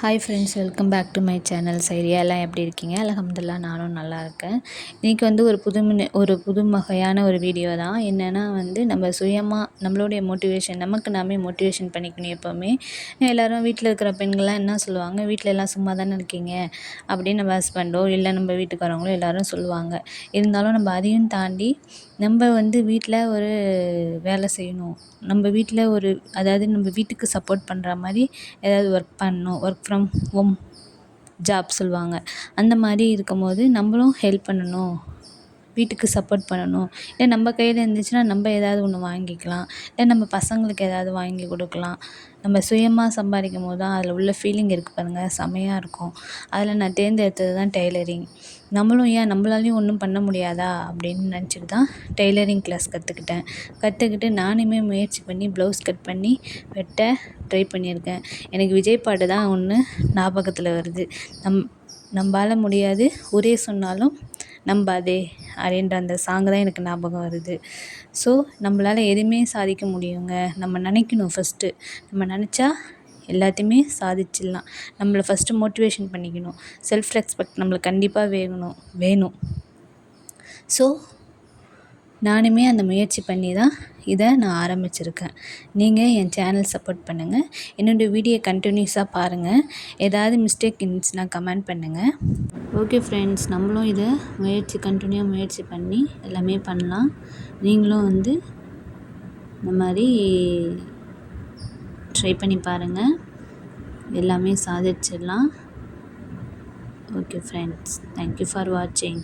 Hi friends welcome back to my channel சரியா எல்லாம் எப்படி இருக்கீங்க? அலகம்துல்லா நானும் நல்லா இருக்கேன். இன்றைக்கி வந்து ஒரு புது ஒரு புது வகையான ஒரு வீடியோ தான். என்னென்னா வந்து நம்ம சுயமாக நம்மளுடைய மோட்டிவேஷன் நமக்கு நாமே மோட்டிவேஷன் பண்ணிக்கணும் எப்போவுமே. எல்லோரும் வீட்டில் இருக்கிற பெண்கள்லாம் என்ன சொல்லுவாங்க? வீட்டில் எல்லாம் சும்மா தானே இருக்கீங்க? அப்படின்னு நம்ம ஹஸ்பண்டோ இல்லை நம்ம வீட்டுக்காரவங்களோ எல்லோரும் சொல்லுவாங்க. இருந்தாலும் நம்ம அதையும் தாண்டி நம்ம வந்து வீட்டில் ஒரு வேலை செய்யணும். நம்ம வீட்டில் ஒரு அதாவது நம்ம வீட்டுக்கு சப்போர்ட் பண்ணுற மாதிரி ஏதாவது ஒர்க் பண்ணணும். ஒர்க் ஃப்ரம் ஹோம் ஜாப் சொல்லுவாங்க. அந்த மாதிரி இருக்கும் போது நம்மளும் ஹெல்ப் பண்ணணும். வீட்டுக்கு சப்போர்ட் பண்ணணும். இல்லை நம்ம கையில் இருந்துச்சுன்னா நம்ம ஏதாவது ஒன்று வாங்கிக்கலாம். இல்லை நம்ம பசங்களுக்கு ஏதாவது வாங்கி கொடுக்கலாம். நம்ம சுயமாக சம்பாதிக்கும் போது தான் அதில் உள்ள ஃபீலிங் இருக்குது பாருங்கள் செமையாக இருக்கும். அதில் நான் தேர்ந்தெடுத்தது தான் டெய்லரிங் நம்மளும் ஏன் நம்மளாலையும் ஒன்றும் பண்ண முடியாதா அப்படின்னு நினச்சிட்டு தான் டெய்லரிங் கிளாஸ் கற்றுக்கிட்டேன் கற்றுக்கிட்டு நானுமே முயற்சி பண்ணி ப்ளவுஸ் கட் பண்ணி வெட்ட ட்ரை பண்ணியிருக்கேன். எனக்கு விஜய் பாட்டு தான் ஒன்று ஞாபகத்தில் வருது. நம் நம்பால் முடியாது. ஒரே சொன்னாலும் நம்பாதே அப்படின்ற அந்த சாங்கு தான் எனக்கு ஞாபகம் வருது. ஸோ நம்மளால் எதுவுமே சாதிக்க முடியுங்க. நம்ம நினைக்கணும் ஃபஸ்ட்டு நம்ம நினச்சா எல்லாத்தையுமே சாதிச்சிடலாம். நம்மளை ஃபஸ்ட்டு மோட்டிவேஷன் பண்ணிக்கணும். செல்ஃப் ரெஸ்பெக்ட் நம்மளுக்கு கண்டிப்பாக வேணும் வேணும். ஸோ நானுமே அந்த முயற்சி பண்ணி தான் இதை நான் ஆரம்பிச்சிருக்கேன். நீங்கள் என் சேனல் சப்போர்ட் பண்ணுங்கள் என்னோடய வீடியோ கண்டினியூஸாக பாருங்கள் ஏதாவது மிஸ்டேக் இருந்துச்சுன்னா கமெண்ட் பண்ணுங்கள் ஓகே ஃப்ரெண்ட்ஸ் நம்மளும் இதை முயற்சி கண்டினியூவாக முயற்சி பண்ணி எல்லாமே பண்ணலாம். நீங்களும் வந்து இந்த மாதிரி ட்ரை பண்ணி பாருங்கள் எல்லாமே சாதிச்சிடலாம். Okay friends thank you for வாட்சிங்